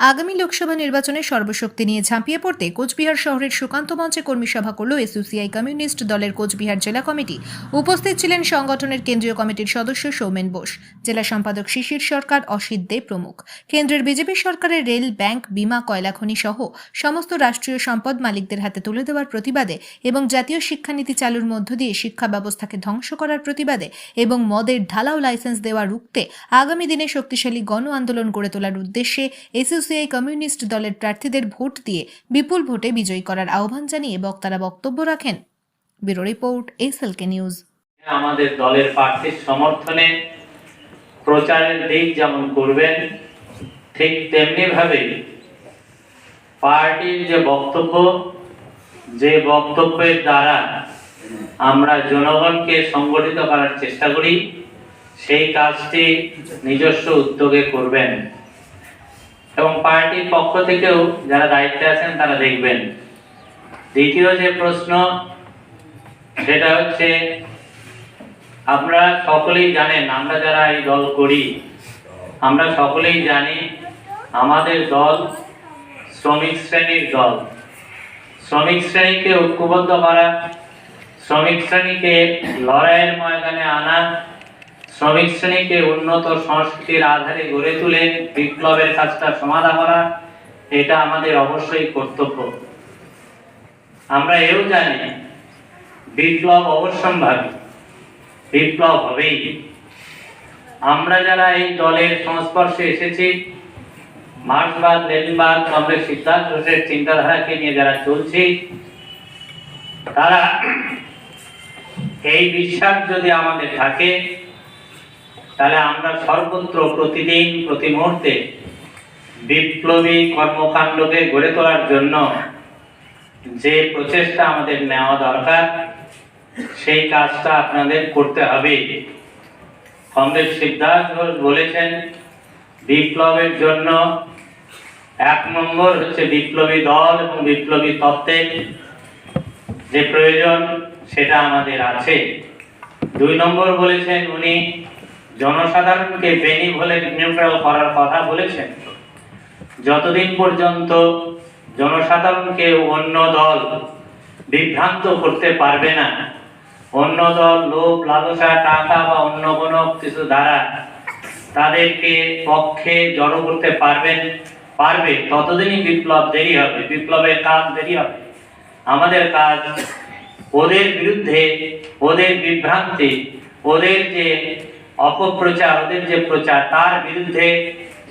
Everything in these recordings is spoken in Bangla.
আগামী লোকসভা নির্বাচনে সর্বশক্তি নিয়ে ঝাঁপিয়ে পড়তে কোচবিহার শহরের সুকান্ত মঞ্চে কর্মী সভা করল এসইউসিআই কমিউনিস্ট দলের কোচবিহার জেলা কমিটি। উপস্থিত ছিলেন সংগঠনের কেন্দ্রীয় কমিটির সদস্য সৌমেন বোস, জেলা সম্পাদক শিশির সরকার, অসিত দে প্রমুখ। কেন্দ্রের বিজেপি সরকারের রেল, ব্যাংক, বিমা কয়লাখনি সহ সমস্ত রাষ্ট্রীয় সম্পদ মালিকদের হাতে তুলে দেওয়ার প্রতিবাদে এবং জাতীয় শিক্ষানীতি চালুর মধ্য দিয়ে শিক্ষা ব্যবস্থাকে ধ্বংস করার প্রতিবাদে এবং মদের ঢালাও লাইসেন্স দেওয়া রুখতে আগামী দিনে শক্তিশালী গণ আন্দোলন গড়ে তোলার উদ্দেশ্যে এসইউসিআই কমিউনিস্ট দলের প্রার্থীদের ভোট দিয়ে বিপুল ভোটে বিজয়ী করার আহ্বান জানিয়ে বক্তারা বক্তব্য রাখেন। Bureau report, SLK news. আমাদের দলের প্রার্থীর সমর্থনে প্রচারের দিক যেমন করবেন, ঠিক তেমনি ভাবে পার্টির যে বক্তব্য, যে বক্তব্যের দ্বারা আমরা জনগণকে সংগঠিত করার চেষ্টা করি, সেই কাজটি নিজস্ব উদ্যোগে করবেন। এবং পার্টির পক্ষ থেকেও যারা দায়িত্বে আছেন তারা দেখবেন। দ্বিতীয় যে প্রশ্ন, সেটা হচ্ছে আপনারা সকলেই জানেন, আমরা যারা এই দল করি, আমরা সকলেই জানি আমাদের দল শ্রমিক শ্রেণির দল। শ্রমিক শ্রেণীকে ঐক্যবদ্ধ করা, শ্রমিক শ্রেণীকে লড়াইয়ের ময়দানে আনা শ্রমিক শ্রেণীকে উন্নত সংস্কৃতির আধারে গড়ে তুলে বিপ্লবের কাজটা সমাধা করা, এটা আমাদের অবশ্যই কর্তব্য। আমরা এও জানি, বিপ্লব অবশ্যম্ভাবী। বিপ্লব হবেই। আমরা যারা এই দলের সংস্পর্শে এসেছি, মার্ক্সবাদ, লেনিনবাদ, কংগ্রেস, সিদ্ধার্থ ঘোষের চিন্তাধারাকে নিয়ে যারা চলছি, তারা এই বিশ্বাস যদি আমাদের থাকে তাহলে আমরা সর্বত্র প্রতিদিন, প্রতি মুহূর্তে বিপ্লবী কর্মকাণ্ডকে গড়ে তোলার জন্য যে প্রচেষ্টা আমাদের নেওয়া দরকার, সেই কাজটা আপনাদের করতে হবে। কংগ্রেস সিদ্ধার্থ ঘোষ বলেছেন, বিপ্লবের জন্য এক নম্বর হচ্ছে বিপ্লবী দল এবং বিপ্লবী তত্ত্বের যে প্রয়োজন, সেটা আমাদের আছে। দুই নম্বর বলেছেন উনি জনসাধারণকে বেনিভোলেন্ট নিউট্রাল করার কথা বলেছেন। যতদিন পর্যন্ত জনসাধারণকে অন্য দল বিভ্রান্ত করতে পারবে না, অন্য দল লোভ, লালসা, টাকা বা অন্য কোনো কিছু দ্বারা তাদেরকে পক্ষে জড়ো করতে পারবেন, পারবে, ততদিনই বিপ্লব দেরি হবে। বিপ্লবের কাজ দেরি হবে। আমাদের কাজ ওদের বিরুদ্ধে, ওদের বিভ্রান্তি, ওদের যে অপপ্রচার ওদের যে প্রচার, তার বিরুদ্ধে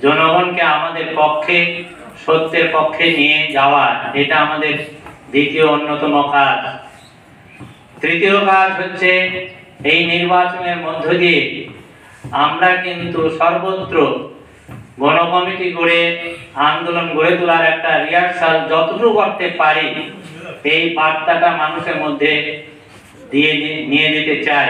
জনগণকে আমাদের পক্ষে, সত্যের পক্ষে নিয়ে যাওয়া, এটা আমাদের দ্বিতীয় অন্যতম কাজ। তৃতীয় কাজ হচ্ছে, এই নির্বাচনের মধ্য দিয়ে আমরা কিন্তু সর্বত্র গণকমিটি করে আন্দোলন গড়ে তোলার একটা রিহার্সাল যতটুকু করতে পারি, এই বার্তাটা মানুষের মধ্যে দিয়ে নিয়ে যেতে চাই।